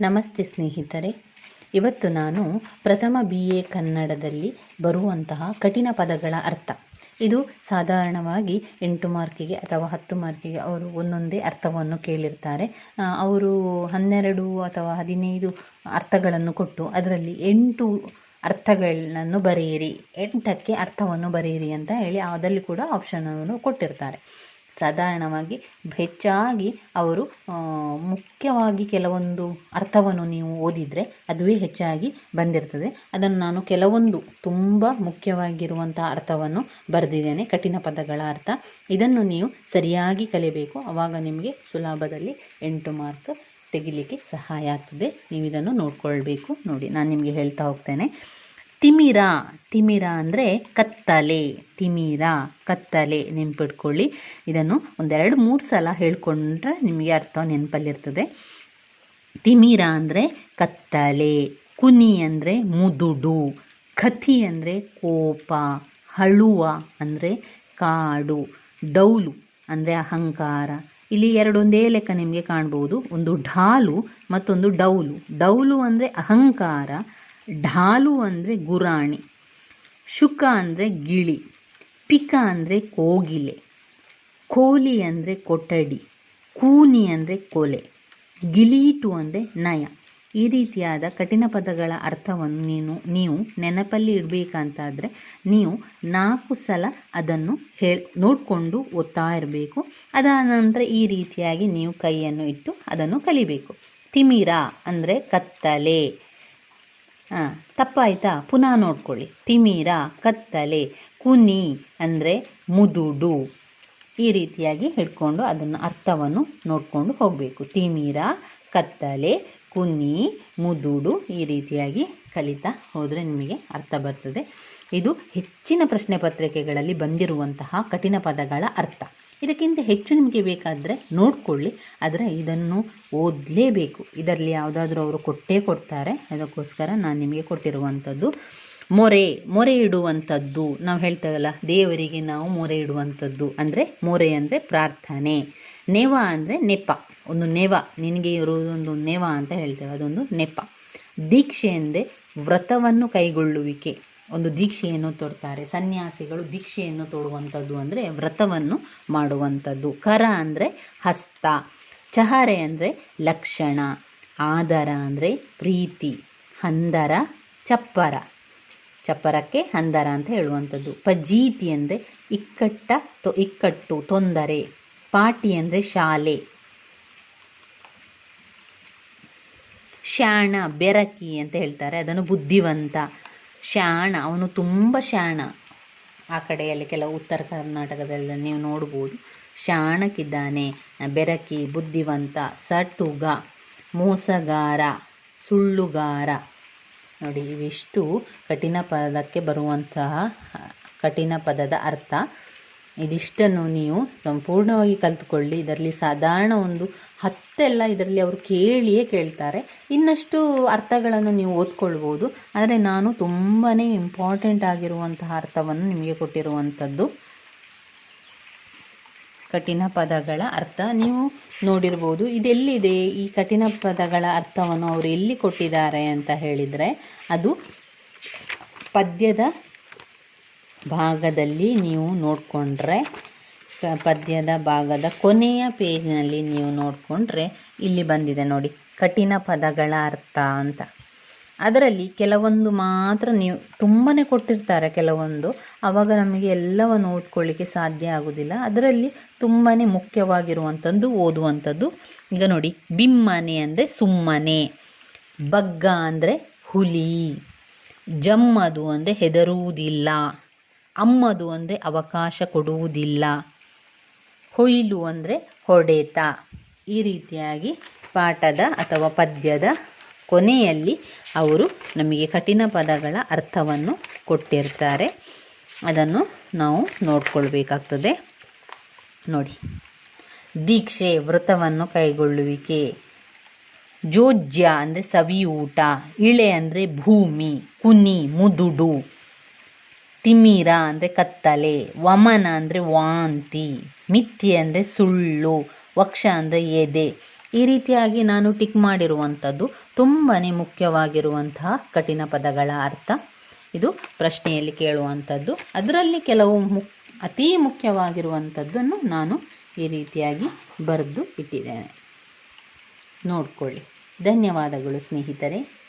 ನಮಸ್ತೆ ಸ್ನೇಹಿತರೆ. ಇವತ್ತು ನಾನು ಪ್ರಥಮ ಬಿ ಎ ಕನ್ನಡದಲ್ಲಿ ಬರುವಂತಹ ಕಠಿಣ ಪದಗಳ ಅರ್ಥ. ಇದು ಸಾಧಾರಣವಾಗಿ ಎಂಟು ಮಾರ್ಕಿಗೆ ಅಥವಾ ಹತ್ತು ಮಾರ್ಕಿಗೆ ಅವರು ಒಂದೊಂದೇ ಅರ್ಥವನ್ನು ಕೇಳಿರ್ತಾರೆ. ಅವರು ಹನ್ನೆರಡು ಅಥವಾ ಹದಿನೈದು ಅರ್ಥಗಳನ್ನು ಕೊಟ್ಟು ಅದರಲ್ಲಿ ಎಂಟು ಅರ್ಥಗಳನ್ನು ಬರೆಯಿರಿ. ಎಂಟಕ್ಕೆ ಅರ್ಥವನ್ನು ಬರೆಯಿರಿ ಅಂತ ಹೇಳಿ, ಅದರಲ್ಲಿ ಕೂಡ ಆಪ್ಷನನ್ನು ಕೊಟ್ಟಿರ್ತಾರೆ. ಸಾಧಾರಣವಾಗಿ ಹೆಚ್ಚಾಗಿ ಅವರು ಮುಖ್ಯವಾಗಿ ಕೆಲವೊಂದು ಅರ್ಥವನ್ನು ನೀವು ಓದಿದರೆ ಅದುವೇ ಹೆಚ್ಚಾಗಿ ಬಂದಿರ್ತದೆ. ಅದನ್ನು ನಾನು ಕೆಲವೊಂದು ತುಂಬ ಮುಖ್ಯವಾಗಿರುವಂಥ ಅರ್ಥವನ್ನು ಬರೆದಿದ್ದೇನೆ. ಕಠಿಣ ಪದಗಳ ಅರ್ಥ. ಇದನ್ನು ನೀವು ಸರಿಯಾಗಿ ಕಲಿಬೇಕು. ಆವಾಗ ನಿಮಗೆ ಸುಲಭದಲ್ಲಿ ಎಂಟು ಮಾರ್ಕ್ ತೆಗಿಲಿಕ್ಕೆ ಸಹಾಯ ಆಗ್ತದೆ. ನೀವು ಇದನ್ನು ನೋಡ್ಕೊಳ್ಬೇಕು. ನೋಡಿ, ನಾನು ನಿಮಗೆ ಹೇಳ್ತಾ ಹೋಗ್ತೇನೆ. ತಿಮಿರ. ತಿಮಿರ ಅಂದರೆ ಕತ್ತಲೆ. ತಿಮಿರ, ಕತ್ತಲೆ ನೆನ್ಪಿಟ್ಕೊಳ್ಳಿ. ಇದನ್ನು ಒಂದೆರಡು ಮೂರು ಸಲ ಹೇಳ್ಕೊಂಡ್ರೆ ನಿಮಗೆ ಅರ್ಥ ನೆನಪಲ್ಲಿರ್ತದೆ ತಿಮಿರ ಅಂದರೆ ಕತ್ತಲೆ. ಕುನಿ ಅಂದರೆ ಮುದುಡು. ಕಥಿ ಅಂದರೆ ಕೋಪ. ಹಳುವ ಅಂದರೆ ಕಾಡು. ಡೌಲು ಅಂದರೆ ಅಹಂಕಾರ. ಇಲ್ಲಿ ಎರಡೊಂದೇ ಲೆಕ್ಕ ನಿಮಗೆ ಕಾಣ್ಬೋದು. ಒಂದು ಢಾಲು ಮತ್ತೊಂದು ಡೌಲು. ಡೌಲು ಅಂದರೆ ಅಹಂಕಾರ. ಢಾಲು ಅಂದರೆ ಗುರಾಣಿ, ಶುಕ ಅಂದರೆ ಗಿಳಿ, ಪಿಕ ಅಂದರೆ ಕೋಗಿಲೆ, ಕೋಲಿ ಅಂದರೆ ಕೊಠಡಿ, ಕೂನಿ ಅಂದರೆ ಕೊಲೆ, ಗಿಲೀಟು ಅಂದರೆ ನಯ. ಈ ರೀತಿಯಾದ ಕಠಿಣ ಪದಗಳ ಅರ್ಥವನ್ನು ನೀನು, ನೀವು ನೆನಪಲ್ಲಿ ಇಡಬೇಕಂತಾದರೆ ನೀವು ನಾಲ್ಕು ಸಲ ಅದನ್ನು ಹೇ, ನೋಡಿಕೊಂಡು ಓದ್ತಾ ಇರಬೇಕು. ಅದಾದ ನಂತರ ಈ ರೀತಿಯಾಗಿ ನೀವು ಕೈಯನ್ನು ಇಟ್ಟು ಅದನ್ನು ಕಲಿಬೇಕು. ತಿಮಿರ ಅಂದರೆ ಕತ್ತಲೆ. ತಪ್ಪಾಯ್ತಾ? ಪುನಃ ನೋಡ್ಕೊಳ್ಳಿ. ತಿಮಿರ, ಕತ್ತಲೆ, ಕುನಿ ಅಂದರೆ ಮುದುಡು. ಈ ರೀತಿಯಾಗಿ ಹಿಡ್ಕೊಂಡು ಅದನ್ನು ಅರ್ಥವನ್ನು ನೋಡಿಕೊಂಡು ಹೋಗಬೇಕು. ತಿಮಿರ, ಕತ್ತಲೆ, ಕುನಿ, ಮುದುಡು ಈ ರೀತಿಯಾಗಿ ಕಲಿತಾ ಹೋದರೆ ನಿಮಗೆ ಅರ್ಥ ಬರ್ತದೆ. ಇದು ಹೆಚ್ಚಿನ ಪ್ರಶ್ನೆ ಪತ್ರಿಕೆಗಳಲ್ಲಿ ಬಂದಿರುವಂತಹ ಕಠಿಣ ಪದಗಳ ಅರ್ಥ. ಇದಕ್ಕಿಂತ ಹೆಚ್ಚು ನಿಮಗೆ ಬೇಕಾದರೆ ನೋಡಿಕೊಳ್ಳಿ. ಆದರೆ ಇದನ್ನು ಓದಲೇಬೇಕು. ಇದರಲ್ಲಿ ಯಾವುದಾದ್ರೂ ಅವರು ಕೊಟ್ಟೇ ಕೊಡ್ತಾರೆ. ಅದಕ್ಕೋಸ್ಕರ ನಾನು ನಿಮಗೆ ಕೊಟ್ಟಿರುವಂಥದ್ದು ಮೊರೆ ಮೊರೆ ಇಡುವಂಥದ್ದು. ನಾವು ಹೇಳ್ತೇವಲ್ಲ, ದೇವರಿಗೆ ನಾವು ಮೊರೆ ಇಡುವಂಥದ್ದು. ಅಂದರೆ ಮೊರೆ ಅಂದರೆ ಪ್ರಾರ್ಥನೆ. ನೆವ ಅಂದರೆ ನೆಪ. ಒಂದು ನೆವ. ನಿನಗೆ ಇರುವುದೊಂದು ನೆವ ಅಂತ ಹೇಳ್ತೇವೆ. ಅದೊಂದು ನೆಪ. ದೀಕ್ಷೆ ಎಂದೇ ವ್ರತವನ್ನು ಕೈಗೊಳ್ಳುವಿಕೆ. ಒಂದು ದೀಕ್ಷೆಯನ್ನು ತೊಡ್ತಾರೆ. ಸನ್ಯಾಸಿಗಳು ದೀಕ್ಷೆಯನ್ನು ತೊಡುವಂಥದ್ದು ಅಂದರೆ ವ್ರತವನ್ನು ಮಾಡುವಂಥದ್ದು. ಕರ ಅಂದರೆ ಹಸ್ತ, ಚಹರೆ ಅಂದರೆ ಲಕ್ಷಣ, ಆದರ ಅಂದರೆ ಪ್ರೀತಿ, ಹಂದರ ಚಪ್ಪರ. ಚಪ್ಪರಕ್ಕೆ ಹಂದರ ಅಂತ ಹೇಳುವಂಥದ್ದು. ಪಜೀತಿ ಅಂದರೆ ಇಕ್ಕಟ್ಟ ತೊ, ಇಕ್ಕಟ್ಟು, ತೊಂದರೆ. ಪಾಟಿ ಅಂದರೆ ಶಾಲೆ. ಶಾಣ ಬೆರಕಿ ಅಂತ ಹೇಳ್ತಾರೆ. ಅದನ್ನು ಬುದ್ಧಿವಂತ. ಶಾಣ ಅವನು ತುಂಬ ಶಾಣ ಆ ಕಡೆಯಲ್ಲಿ ಕೆಲವು ಉತ್ತರ ಕರ್ನಾಟಕದಲ್ಲಿ ನೀವು ನೋಡ್ಬೋದು. ಶಾಣಕ್ಕಿದ್ದಾನೆ ಬೆರಕಿ, ಬುದ್ಧಿವಂತ, ಸಟುಗ, ಮೋಸಗಾರ, ಸುಳ್ಳುಗಾರ. ನೋಡಿ, ಇವಿಷ್ಟು ಕಠಿಣ ಪದಕ್ಕೆ ಬರುವಂತಹ ಕಠಿಣ ಪದದ ಅರ್ಥ. ಇದಿಷ್ಟನ್ನು ನೀವು ಸಂಪೂರ್ಣವಾಗಿ ಕಲ್ತ್ಕೊಳ್ಳಿ. ಇದರಲ್ಲಿ ಸಾಧಾರಣ ಒಂದು ಹತ್ತೆಲ್ಲ ಇದರಲ್ಲಿ ಅವರು ಕೇಳಿಯೇ ಕೇಳ್ತಾರೆ. ಇನ್ನಷ್ಟು ಅರ್ಥಗಳನ್ನು ನೀವು ಓದ್ಕೊಳ್ಬೋದು. ಆದರೆ ನಾನು ತುಂಬಾ ಇಂಪಾರ್ಟೆಂಟ್ ಆಗಿರುವಂತಹ ಅರ್ಥವನ್ನು ನಿಮಗೆ ಕೊಟ್ಟಿರುವಂಥದ್ದು. ಕಠಿಣ ಪದಗಳ ಅರ್ಥ ನೀವು ನೋಡಿರ್ಬೋದು. ಇದೆಲ್ಲಿದೆ ಈ ಕಠಿಣ ಪದಗಳ ಅರ್ಥವನ್ನು ಅವರು ಎಲ್ಲಿ ಕೊಟ್ಟಿದ್ದಾರೆ ಅಂತ ಹೇಳಿದರೆ ಅದು ಪದ್ಯದ ಭಾಗದಲ್ಲಿ ನೀವು ನೋಡಿಕೊಂಡ್ರೆ ಪದ್ಯದ ಭಾಗದ ಕೊನೆಯ ಪೇಜ್ನಲ್ಲಿ ನೀವು ನೋಡಿಕೊಂಡ್ರೆ ಇಲ್ಲಿ ಬಂದಿದೆ ನೋಡಿ, ಕಠಿಣ ಪದಗಳ ಅರ್ಥ ಅಂತ. ಅದರಲ್ಲಿ ಕೆಲವೊಂದು ಮಾತ್ರ ನೀವು ತುಂಬಾ ಕೊಟ್ಟಿರ್ತಾರೆ, ಕೆಲವೊಂದು. ಆವಾಗ ನಮಗೆ ಎಲ್ಲವನ್ನು ಓದ್ಕೊಳ್ಳಿಕ್ಕೆ ಸಾಧ್ಯ ಆಗೋದಿಲ್ಲ. ಅದರಲ್ಲಿ ತುಂಬಾ ಮುಖ್ಯವಾಗಿರುವಂಥದ್ದು, ಓದುವಂಥದ್ದು, ಈಗ ನೋಡಿ, ಬಿಮ್ಮನೆ ಅಂದರೆ ಸುಮ್ಮನೆ, ಬಗ್ಗ ಅಂದರೆ ಹುಲಿ, ಜಮ್ಮದು ಅಂದರೆ ಹೆದರುವುದಿಲ್ಲ. ಅಮ್ಮದು ಅಂದರೆ ಅವಕಾಶ ಕೊಡುವುದಿಲ್ಲ. ಹೊಯ್ಲು ಅಂದರೆ ಹೊಡೆತ. ಈ ರೀತಿಯಾಗಿ ಪಾಠದ ಅಥವಾ ಪದ್ಯದ ಕೊನೆಯಲ್ಲಿ ಅವರು ನಮಗೆ ಕಠಿಣ ಪದಗಳ ಅರ್ಥವನ್ನು ಕೊಟ್ಟಿರ್ತಾರೆ. ಅದನ್ನು ನಾವು ನೋಡ್ಕೊಳ್ಬೇಕಾಗ್ತದೆ. ನೋಡಿ. ದೀಕ್ಷೆ, ವ್ರತವನ್ನು ಕೈಗೊಳ್ಳುವಿಕೆ. ಜೋಜ್ಯ ಅಂದರೆ ಸವಿಯೂಟ. ಇಳೆ ಅಂದರೆ ಭೂಮಿ, ಕುನಿ, ಮುದುಡು. ತಿಮಿರ ಅಂದರೆ ಕತ್ತಲೆ, ವಮನ ಅಂದರೆ ವಾಂತಿ, ಮಿಥ್ಯೆ ಅಂದರೆ ಸುಳ್ಳು, ವಕ್ಷ ಅಂದರೆ ಎದೆ. ಈ ರೀತಿಯಾಗಿ ನಾನು ಟಿಕ್ ಮಾಡಿರುವಂಥದ್ದು ತುಂಬಾ ಮುಖ್ಯವಾಗಿರುವಂತಹ ಕಠಿಣ ಪದಗಳ ಅರ್ಥ. ಇದು ಪ್ರಶ್ನೆಯಲ್ಲಿ ಕೇಳುವಂಥದ್ದು. ಅದರಲ್ಲಿ ಕೆಲವು ಮುಕ್ ಅತೀ ಮುಖ್ಯವಾಗಿರುವಂಥದ್ದನ್ನು ನಾನು ಈ ರೀತಿಯಾಗಿ ಬರೆದು ಇಟ್ಟಿದ್ದೇನೆ. ನೋಡಿಕೊಳ್ಳಿ. ಧನ್ಯವಾದಗಳು ಸ್ನೇಹಿತರೆ.